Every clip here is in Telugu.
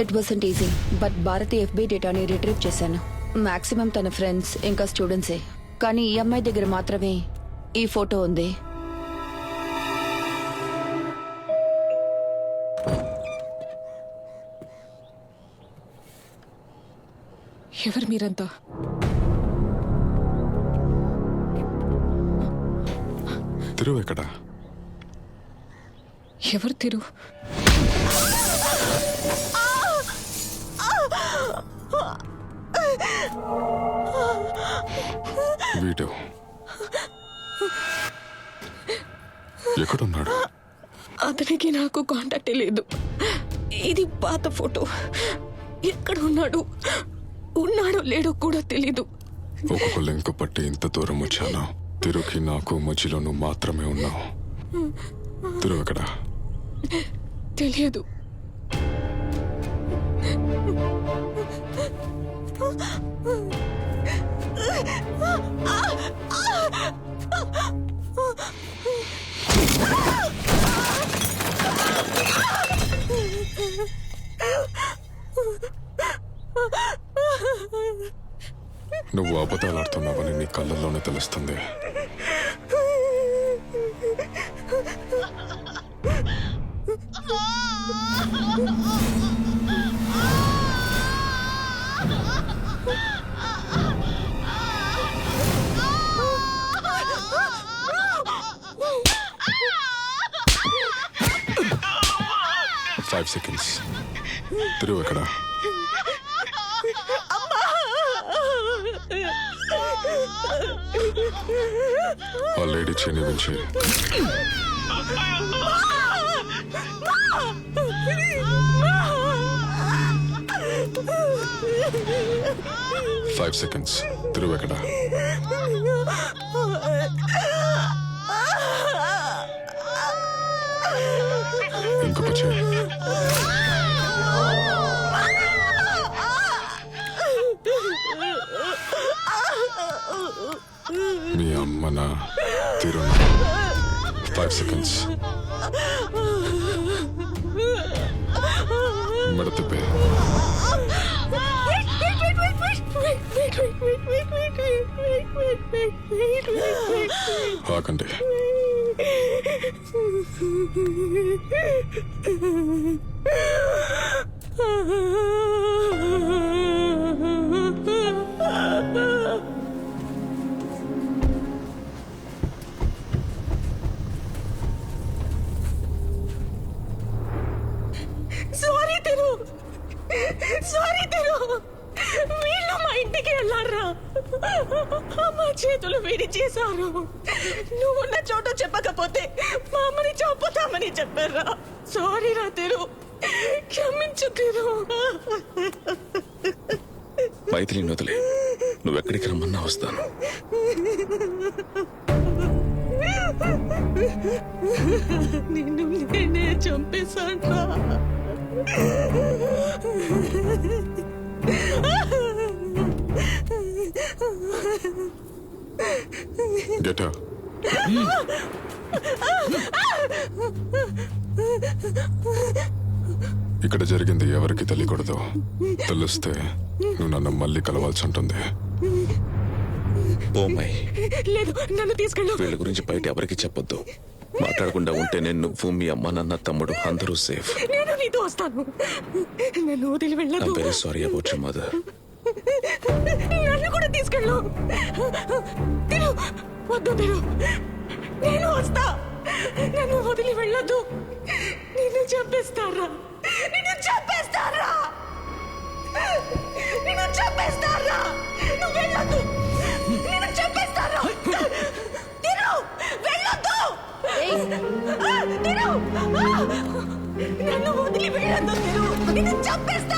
It wasn't easy but Bharathi FB డేటాని రిట్రీవ్ చేశాను. మాక్సిమం తన ఫ్రెండ్స్ ఇంకా స్టూడెంట్సే కానీ ఈ అమ్మాయి దగ్గర మాత్రమే ఈ ఫోటో ఉంది. ఎవరు మీరంతా? తిరుగు ఎక్కడ? ఎవరు తిరు వీడు ఎక్కడున్నాడు? అతనికి నాకు కాంటాక్ట్ లేదు. ఇది పాత ఫోటో. ఎక్కడ ఉన్నాడు? ఉన్నాడో లేడో కూడా తెలీదు. ఒక్కొక్క లింక్ పట్టి ఇంత దూరం వచ్చాను తిరుకి నాకు మధ్యలో నువ్వు మాత్రమే ఉన్నావు. తిరుగు ఎక్కడ తెలియదు నువ్వు అబద్ధాలు ఆడుతున్నావని నీ కళ్ళల్లోనే తెలుస్తుంది. ఫైవ్ సెకండ్స్ తిరుగు ఎక్కడ ఆ లేడీ చేని నుంచి ఫైవ్ సెకండ్స్ తిరుగు ఎక్కడ ఇంకొక చేయి. మీ అమ్మన తిరు ఫైవ్ సెకండ్స్ మడతపే ఆకండి సారీ తిరు సారీ తిరు వీళ్ళు మా ఇంటికి వెళ్ళారా? చేతులు వేడి చేశారు. నువ్వు ఉన్న చోట చెప్పకపోతే మా అమ్మని చంపుతామని చెప్పారా? సారీ రా తిరు క్షమించు తిరు మైథిలిని వదిలే. నువ్వెక్కడికి రమ్మన్నా వస్తాను. నిన్ను నేనే చంపేశాను? గెట్ ఇక్కడ జరిగింది ఎవరికి తెలియకూడదు. తెలిస్తే నువ్వు నన్ను మళ్ళీ కలవాల్సి ఉంటుంది. ఓ మై లేదు నన్ను తీసుకెళ్ళు. వీళ్ళ గురించి బయట ఎవరికి చెప్పొద్దు. మాట్లాడకుండా ఉంటే నేను నువ్వు మీ అమ్మ నాన్న తమ్ముడు అందరూ సేఫ్. నేను నీతో వస్తాను. నన్ను వదిలి very sorry about you mother కూడా తీసుకెళ్ళు. తిరు వద్దు తిరు నేను వస్తా. నన్ను వదిలి వెళ్ళొద్దు. నిన్ను చంపేస్తారా? నిన్ను చంపేస్తారా? నిన్ను చంపేస్తారా? నువ్వు వెళ్ళొద్దు. నిన్ను చంపేస్తారా? తిరు వెళ్ళొద్దు. ఆ, నన్ను వదిలి వెళ్ళొద్దు తిరు నిన్ను చంపేస్తారు?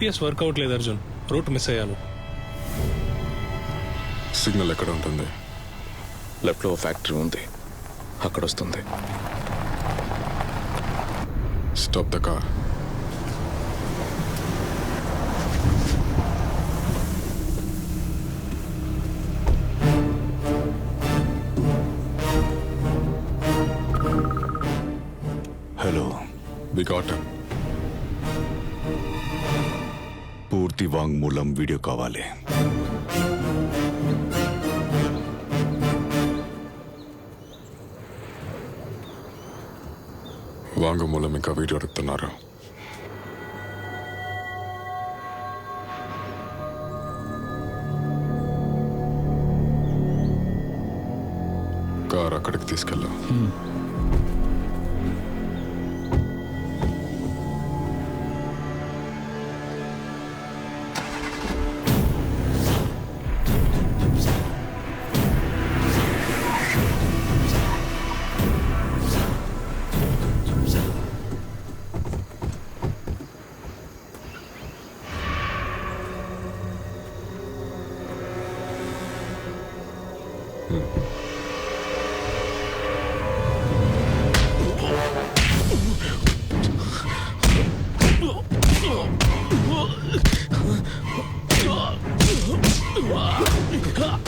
జీపీఎస్ వర్కౌట్ లేదు అర్జున్. రూట్ మిస్ అయ్యాను. సిగ్నల్ ఎక్కడ ఉంటుంది? లెఫ్ట్లో ఫ్యాక్టరీ ఉంది. అక్కడ వస్తుంది. Stop the car hello we got వాంగ్మూలం వీడియో కావాలి. వాంగ్మూలం ఇంకా వీడియో అడుగుతున్నారు. కార్ అక్కడికి తీసుకెళ్ళు. Huh?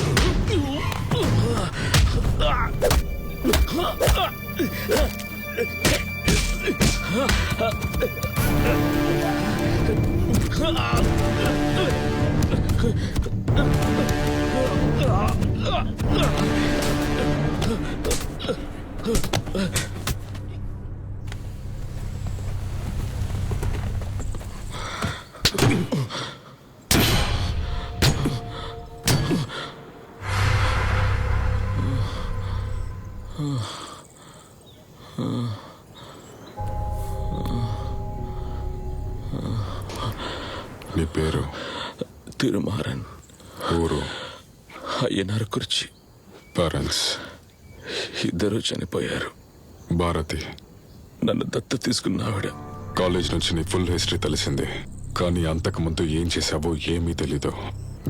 నీ పేరు? తిరుమారన్. ఊరు? అయ్యనారు కుర్చీ. పేరెంట్స్? ఇద్దరు చనిపోయారు. భారతి. నన్ను దత్త తీసుకున్న ఆవిడ. కాలేజ్ నుంచి నీ ఫుల్ హిస్టరీ తెలిసింది. కానీ అంతకుముందు ఏం చేసావో ఏమీ తెలీదు.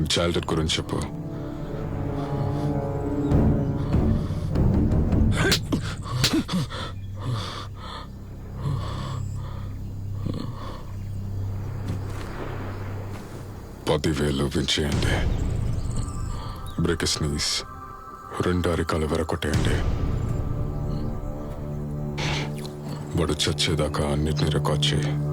చైల్డ్హుడ్ గురించి చెప్పు. పదివేలు వించేయండి బ్రేక్ స్నీస్ రెండు అరికాలు వెరకొట్టేయండి వాడు చచ్చేదాకా అన్నిటిని రికార్డ్ చేయి.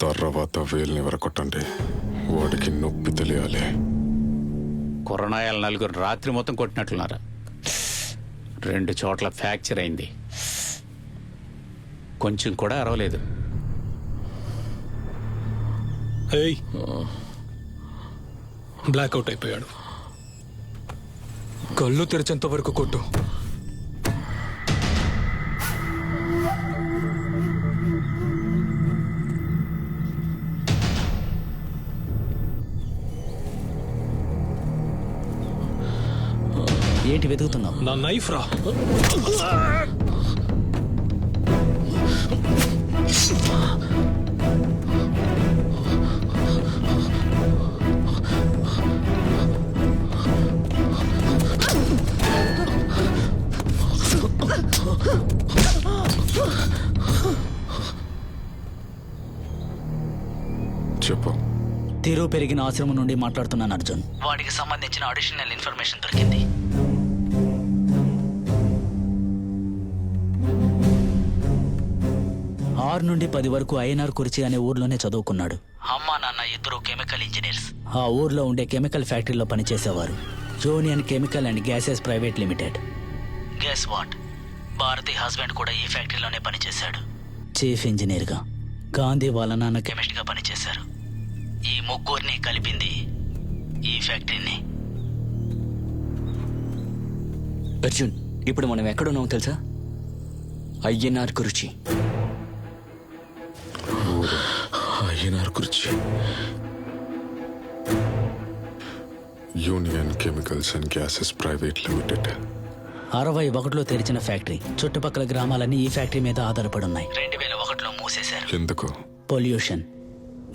తర్వాత వేలుని వరకొట్టండి వాడికి నొప్పి తెలియాలి. కొరనాయాల నలుగురు రాత్రి మొత్తం కొట్టినట్లున్నారు రెండు చోట్ల ఫ్రాక్చర్ అయింది. కొంచెం కూడా అరవలేదు. ఏయ్. బ్లాక్అవుట్ అయిపోయాడు. కళ్ళు తెరిచేంత వరకు కొట్టు. ఏంటి వెతుకుతున్నావు? నా నైఫ్ రా. చెప్పు. తిరు పెరిగిన ఆశ్రమం నుండి మాట్లాడుతున్నాను అర్జున్. వాడికి సంబంధించిన అడిషనల్ ఇన్ఫర్మేషన్ దొరికింది. ఆరు నుండి పది వరకు ఐఎన్ఆర్ కుర్చీ అనే ఊర్లోనే చదువుకున్నాడు. అమ్మా నాన్న ఇద్దరు కెమికల్ ఇంజనీర్స్. ఆ ఊర్లో ఉండే కెమికల్ ఫ్యాక్టరీలో పనిచేసేవారు. Jong-un Chemical and Gases Private Limited. Guess what Bharathi husband కూడా ఈ ఫ్యాక్టరీలోనే పనిచేశాడు. చీఫ్ ఇంజనీర్గా. గాంధీ వాళ్ళ నాన్న కెమిస్ట్గా పనిచేశారు. ఈ ముగ్గురిని కలిపింది ఈ ఫ్యాక్టరీని. అర్జున్ ఇప్పుడు మనం ఎక్కడున్నాం తెలుసా? అయ్యనార్ గురుచి అయ్యనార్ గురించి Union Chemicals and Gases Private Limited అరవై ఒకటిలో తెరిచిన ఫ్యాక్టరీ చుట్టుపక్కల గ్రామాలన్నీ ఈ ఫ్యాక్టరీ మీద ఆధారపడి ఉన్నాయి రెండు వేల ఒకటిలో మూసేశారు. ఎందుకు? పొల్యూషన్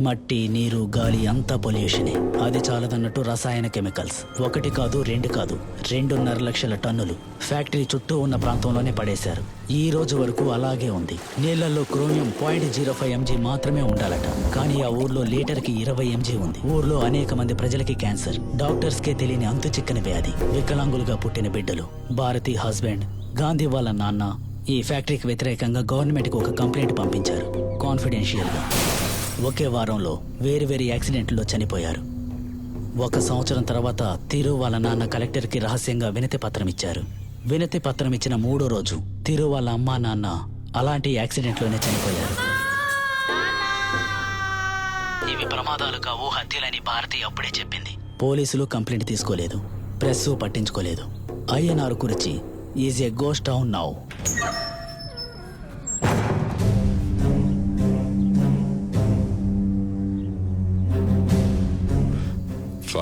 మట్టి నీరు గాలి అంతా పొల్యూషనే. అది చాలదన్నట్టు రసాయన కెమికల్స్. ఒకటి కాదు రెండు కాదు రెండున్నర లక్షల టన్నులు ఫ్యాక్టరీ చుట్టూ ఉన్న ప్రాంతంలోనే పడేశారు. ఈ రోజు వరకు అలాగే ఉంది. నీళ్ళలో chromium point zero five mg మాత్రమే ఉండాలట. కానీ ఆ ఊర్లో లీటర్కి ఇరవై ఎంజీ ఉంది. ఊర్లో అనేక మంది ప్రజలకి క్యాన్సర్. డాక్టర్స్ కే తెలియని అంతు చిక్కని వ్యాధి. వికలాంగులుగా పుట్టిన బిడ్డలు భారతి హస్బెండ్ గాంధీ వాళ్ళ నాన్న ఈ ఫ్యాక్టరీకి వ్యతిరేకంగా గవర్నమెంట్కి ఒక కంప్లైంట్ పంపించారు. కాన్ఫిడెన్షియల్గా. ఒకే వారంలో వేరు వేరు యాక్సిడెంట్లో చనిపోయారు. ఒక సంవత్సరం తర్వాత తిరు వాళ్ళ నాన్న కలెక్టర్కి రహస్యంగా వినతి పత్రం ఇచ్చారు. వినతి పత్రం ఇచ్చిన మూడో రోజు తిరు వాళ్ళ అమ్మా నాన్న అలాంటి యాక్సిడెంట్లోనే చనిపోయారు. ఇవి ప్రమాదాలు కావు హత్యలని భారతి అప్పుడే చెప్పింది. పోలీసులు కంప్లైంట్ తీసుకోలేదు. ప్రెస్ పట్టించుకోలేదు. ఐఎన్ఆర్ గురించి is a ghost town now.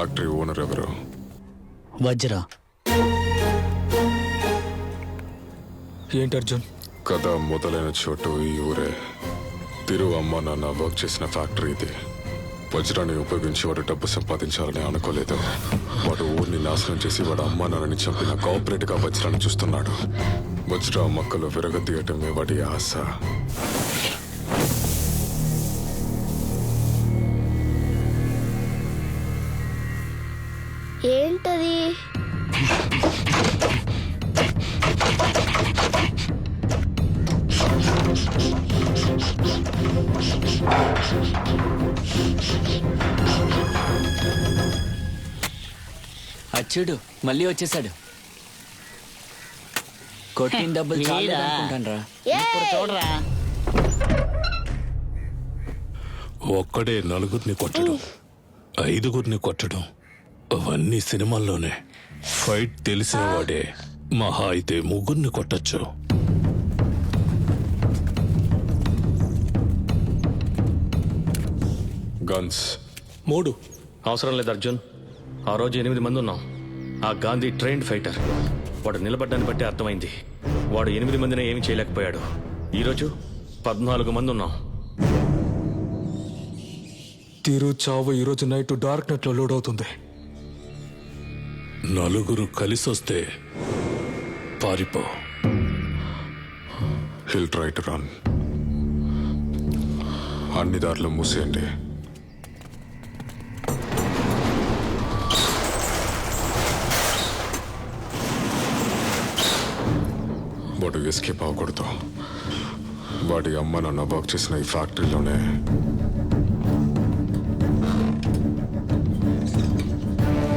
Factory owner ఎవరు? వజ్ర. ఏంటి అర్జున్? కథ మొదలైన చోటు ఈ ఊరే. తిరు అమ్మ నాన్న వర్క్ చేసిన ఫ్యాక్టరీ ఇది. వజ్రాన్ని ఉపయోగించి వాడు డబ్బు సంపాదించాలని అనుకోలేదు. వాడు ఊరిని నాశనం చేసి వాడు అమ్మ నాన్నని చంపిన కోఆపరేట్గా వజ్రాన్ని చూస్తున్నాడు. వజ్ర మొక్కలు విరగదీయటమే వాడి ఆశ. అచ్చుడు మళ్ళీ వచ్చేసాడు. కొట్టిన డబ్బులు చాలా ఏయ్! ఒక్కడే నలుగురిని కొట్టడం ఐదుగురిని కొట్టడం అవన్నీ సినిమాల్లోనే. ఫైట్ తెలిసిన వాడే. మహా అయితే ముగ్గురిని కొట్టచ్చు. గన్స్ మూడు. అవసరం లేదు అర్జున్. ఆ రోజు ఎనిమిది మంది ఉన్నాం. ఆ గాంధీ ట్రైన్డ్ ఫైటర్. వాడు నిలబడ్డాన్ని బట్టి అర్థమైంది. వాడు ఎనిమిది మందిని ఏమి చేయలేకపోయాడు. ఈరోజు పద్నాలుగు మంది ఉన్నాం. తీరు చావు ఈరోజు నైట్ డార్క్ నెట్లో లోడ్ అవుతుంది. నలుగురు కలిసొస్తే పారిపో. హిల్ ట్రై టు రన్ అన్ని దారులు మూసేయండి. వాడు ఎస్కేప్ అవ్వకూడదు వాడి అమ్మ నన్ను వర్క్ చేసిన ఈ ఫ్యాక్టరీలోనే